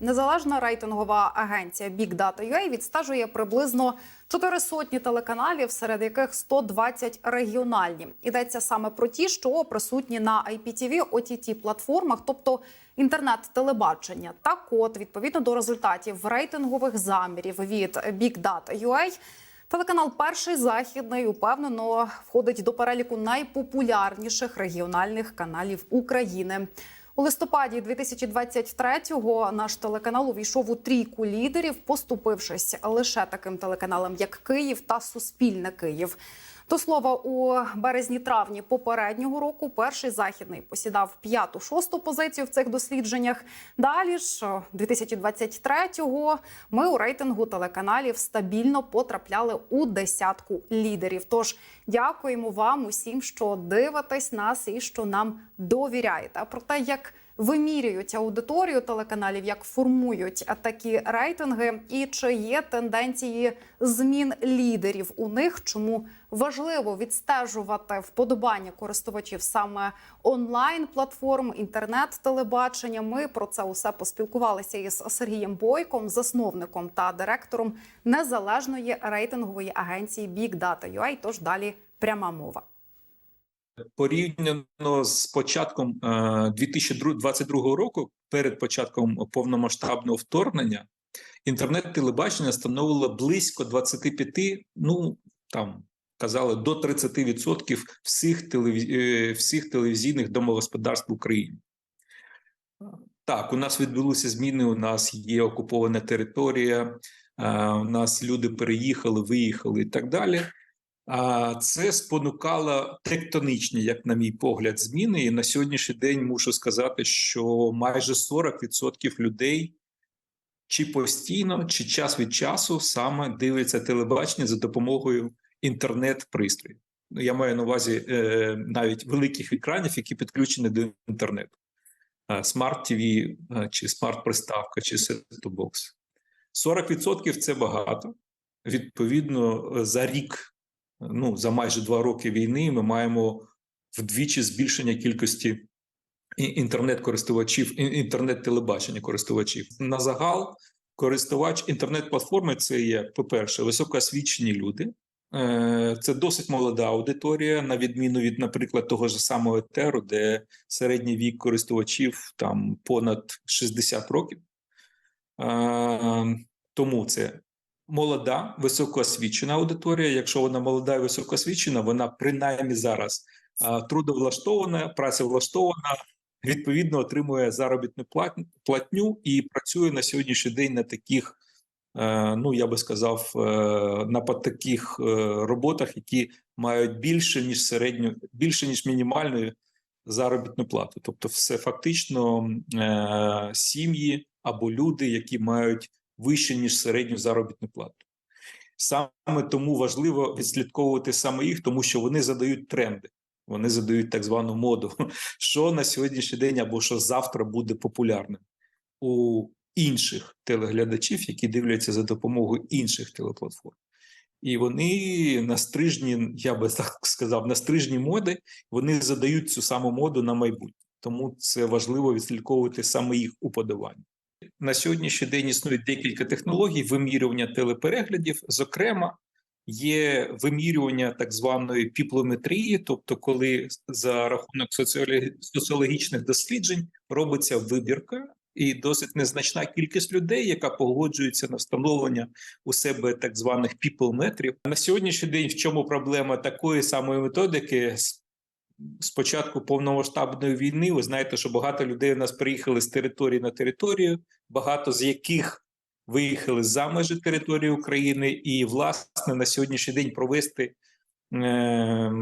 Незалежна рейтингова агенція Big Data UA відстежує приблизно чотири сотні телеканалів, серед яких 120 регіональні. Йдеться саме про ті, що присутні на IPTV, OTT платформах, тобто інтернет-телебачення. Так, от відповідно до результатів рейтингових замірів від Big Data UA, Телеканал Перший західний упевнено входить до переліку найпопулярніших регіональних каналів України. У листопаді 2023-го наш телеканал увійшов у трійку лідерів, поступившись лише таким телеканалам, як Київ та Суспільне Київ. До слова, у березні-травні попереднього року перший західний посідав п'яту-шосту позицію в цих дослідженнях. Далі ж 2023-го ми у рейтингу телеканалів стабільно потрапляли у десятку лідерів. Тож дякуємо вам усім, що дивитесь нас і що нам довіряєте. А про те, як вимірюють аудиторію телеканалів, як формують такі рейтинги, і чи є тенденції змін лідерів у них, чому важливо відстежувати вподобання користувачів саме онлайн платформ, інтернет-телебачення. Ми про це усе поспілкувалися із Сергієм Бойком, засновником та директором незалежної рейтингової агенції Big Data UA. Тож далі пряма мова. Порівняно з початком е, 2022 року, перед початком повномасштабного вторгнення, інтернет-телебачення становило близько 25, ну там казали до 30% всіх, телевіз... е, всіх телевізійних домогосподарств в Україні. Так, у нас відбулися зміни. У нас є окупована територія, е, у нас люди переїхали, виїхали і так далі. Це спонукало тектонічні, як на мій погляд, зміни. І на сьогоднішній день мушу сказати, що майже 40% людей чи постійно, чи час від часу саме дивляться телебачення за допомогою інтернет-пристроїв. Ну, я маю на увазі е, навіть великих екранів, які підключені до інтернету. Смарт TV, чи смарт-приставка, чи сет-бокс. 40% це багато. Відповідно, за рік ну за майже два роки війни ми маємо вдвічі збільшення кількості інтернет-користувачів, інтернет-телебачення користувачів. На загал користувач інтернет-платформи це є, по-перше, високоосвічені люди. Це досить молода аудиторія, на відміну від, наприклад, того ж самого Етеру, де середній вік користувачів там понад 60 років. Тому це молода, високоосвічена аудиторія. Якщо вона молода і високоосвічена, вона принаймні зараз трудовлаштована, працевлаштована, відповідно отримує заробітну платню і працює на сьогоднішній день на таких, ну я би сказав, на таких роботах, які мають більше ніж середню, більше ніж мінімальну заробітну плату. Тобто, все фактично сім'ї або люди, які мають вище ніж середню заробітну плату. Саме тому важливо відслідковувати саме їх, тому що вони задають тренди, вони задають так звану моду, що на сьогоднішній день або що завтра буде популярним у інших телеглядачів, які дивляться за допомогою інших телеплатформ. І вони на стрижні, я би так сказав, на стрижні моди вони задають цю саму моду на майбутнє. Тому це важливо відслідковувати саме їх уподобання. На сьогоднішній день існує декілька технологій вимірювання телепереглядів. Зокрема, є вимірювання так званої піплометрії, тобто, коли за рахунок соціологічних досліджень робиться вибірка, і досить незначна кількість людей, яка погоджується на встановлення у себе так званих піплметрів. На сьогоднішній день в чому проблема такої самої методики? З початку повномасштабної війни, ви знаєте, що багато людей у нас приїхали з території на територію, багато з яких виїхали за межі території України, і, власне, на сьогоднішній день провести е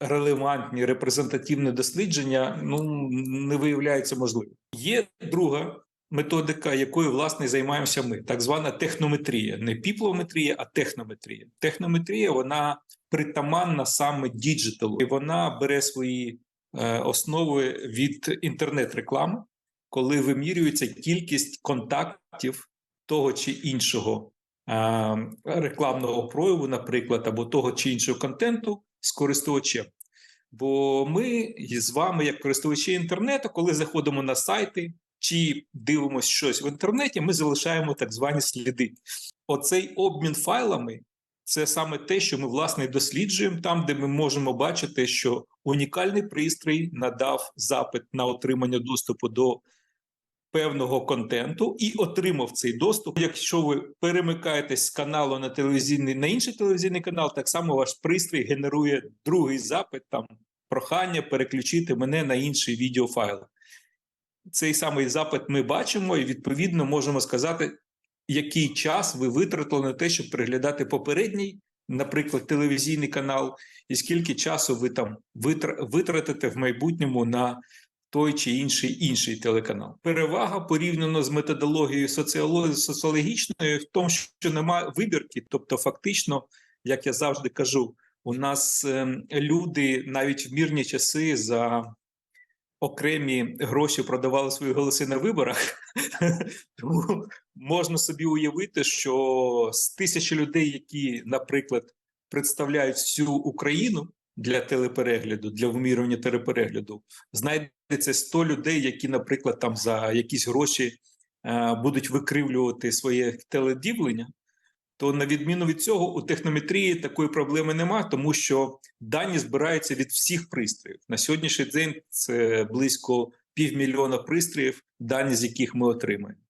релевантні репрезентативні дослідження ну не виявляється можливим. Є друга методика, якою власне займаємося ми, так звана технометрія, не піплометрія, а технометрія. Технометрія вона притаманна саме діджиталу, і вона бере свої е, основи від інтернет-реклами, коли вимірюється кількість контактів того чи іншого е, рекламного прояву, наприклад, або того чи іншого контенту з користувачем. Бо ми з вами, як користувачі інтернету, коли заходимо на сайти чи дивимося щось в інтернеті, ми залишаємо так звані сліди. Оцей обмін файлами це саме те, що ми власне досліджуємо там, де ми можемо бачити, що унікальний пристрій надав запит на отримання доступу до певного контенту і отримав цей доступ. Якщо ви перемикаєтесь з каналу на телевізійний на інший телевізійний канал, так само ваш пристрій генерує другий запит, там прохання переключити мене на інший відеофайл. Цей самий запит ми бачимо, і відповідно можемо сказати, який час ви витратили на те, щоб переглядати попередній, наприклад, телевізійний канал, і скільки часу ви там витратите в майбутньому на той чи інший інший телеканал. Перевага порівняно з методологією соціоло- соціологічною в тому, що немає вибірки, тобто, фактично, як я завжди кажу, у нас ем, люди навіть в мирні часи за окремі гроші продавали свої голоси на виборах. Тому можна собі уявити, що з тисячі людей, які, наприклад, представляють всю Україну для телеперегляду, для вимірювання телеперегляду, знайдеться 100 людей, які, наприклад, там за якісь гроші е, будуть викривлювати своє теледівлення. То на відміну від цього, у технометрії такої проблеми немає, тому що дані збираються від всіх пристроїв. На сьогоднішній день це близько півмільйона пристроїв, дані з яких ми отримаємо.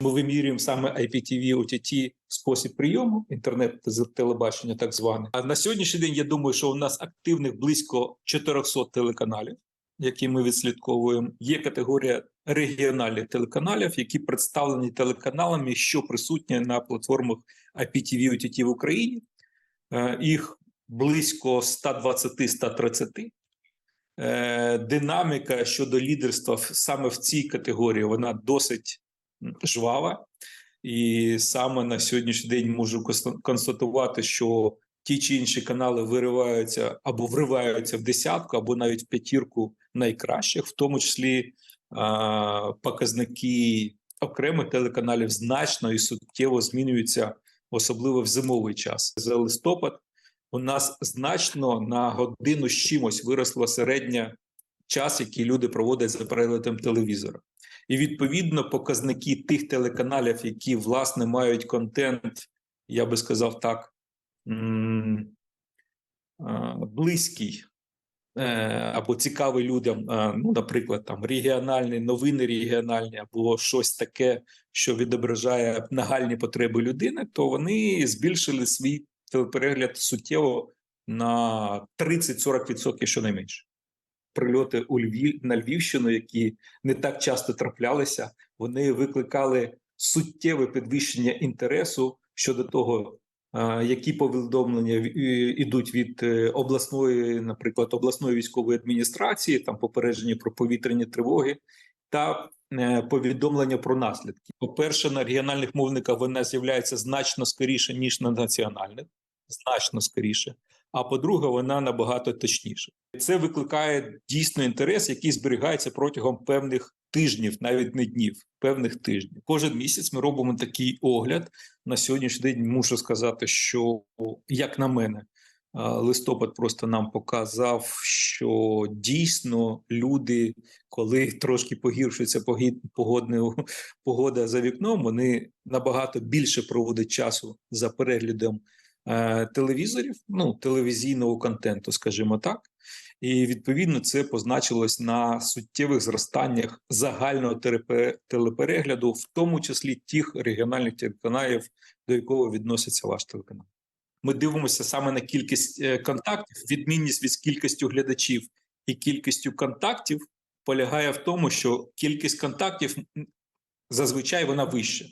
Ми вимірюємо саме IPTV, OTT спосіб прийому, інтернет телебачення, так зване. А на сьогоднішній день я думаю, що у нас активних близько 400 телеканалів, які ми відслідковуємо. Є категорія регіональних телеканалів, які представлені телеканалами, що присутні на платформах IPTV, OTT в Україні. Е, Їх близько 120-130. Е, Динаміка щодо лідерства саме в цій категорії вона досить жвава. І саме на сьогоднішній день можу констатувати, що ті чи інші канали вириваються або вриваються в десятку, або навіть в п'ятірку найкращих, в тому числі показники окремих телеканалів значно і суттєво змінюються, особливо в зимовий час. За листопад у нас значно на годину з чимось виросла середня час, який люди проводять за переглядом телевізора. І відповідно показники тих телеканалів, які власне мають контент, я би сказав так, близький або цікавий людям, ну, наприклад, там регіональні новини регіональні, або щось таке, що відображає нагальні потреби людини, то вони збільшили свій телеперегляд суттєво на 30-40% щонайменше. Прильоти у Львів на Львівщину, які не так часто траплялися, вони викликали суттєве підвищення інтересу щодо того, які повідомлення ідуть від е, обласної, наприклад, обласної військової адміністрації, там попередження про повітряні тривоги та е, повідомлення про наслідки. По-перше, на регіональних мовниках вона з'являється значно скоріше ніж на національних, значно скоріше. А по-друге, вона набагато точніша. Це викликає дійсно інтерес, який зберігається протягом певних тижнів, навіть не днів, певних тижнів. Кожен місяць ми робимо такий огляд. На сьогоднішній день мушу сказати, що як на мене, листопад просто нам показав, що дійсно люди, коли трошки погіршується погода за вікном, вони набагато більше проводять часу за переглядом е, телевізорів, ну телевізійного контенту, скажімо так. І відповідно це позначилось на суттєвих зростаннях загального телеперегляду, в тому числі тих регіональних телеканалів, до якого відноситься ваш телеканал. Ми дивимося саме на кількість е, контактів. Відмінність від кількістю глядачів і кількістю контактів полягає в тому, що кількість контактів зазвичай вона вища.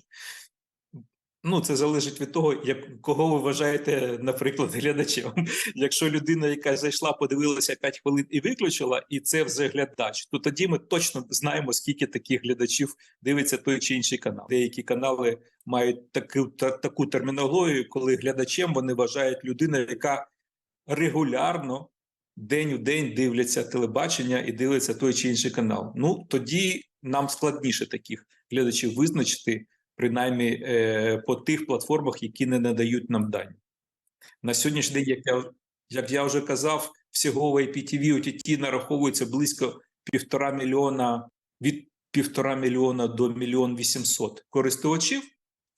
Ну, це залежить від того, як кого ви вважаєте, наприклад, глядачем. Якщо людина, яка зайшла, подивилася 5 хвилин і виключила, і це вже глядач, то тоді ми точно знаємо, скільки таких глядачів дивиться той чи інший канал. Деякі канали мають таку та, таку термінологію, коли глядачем вони вважають людину, яка регулярно день у день дивляться телебачення і дивиться той чи інший канал. Ну тоді нам складніше таких глядачів визначити, принаймні е, по тих платформах, які не надають нам дані. На сьогоднішній день, як я, як я вже казав, всього в IPTV OTT нараховується близько півтора мільйона від півтора мільйона до мільйон вісімсот користувачів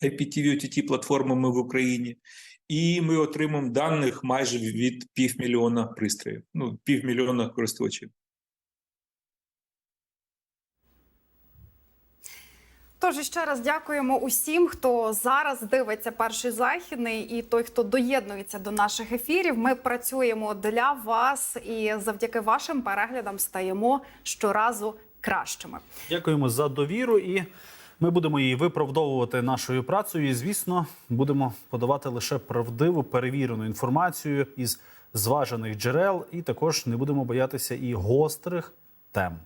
IPTV OTT платформами в Україні, і ми отримаємо даних майже від півмільйона пристроїв. Ну, півмільйона користувачів. Тож ще раз дякуємо усім, хто зараз дивиться перший західний, і той, хто доєднується до наших ефірів. Ми працюємо для вас і завдяки вашим переглядам стаємо щоразу кращими. Дякуємо за довіру, і ми будемо її виправдовувати нашою працею. І звісно, будемо подавати лише правдиву перевірену інформацію із зважених джерел, і також не будемо боятися і гострих тем.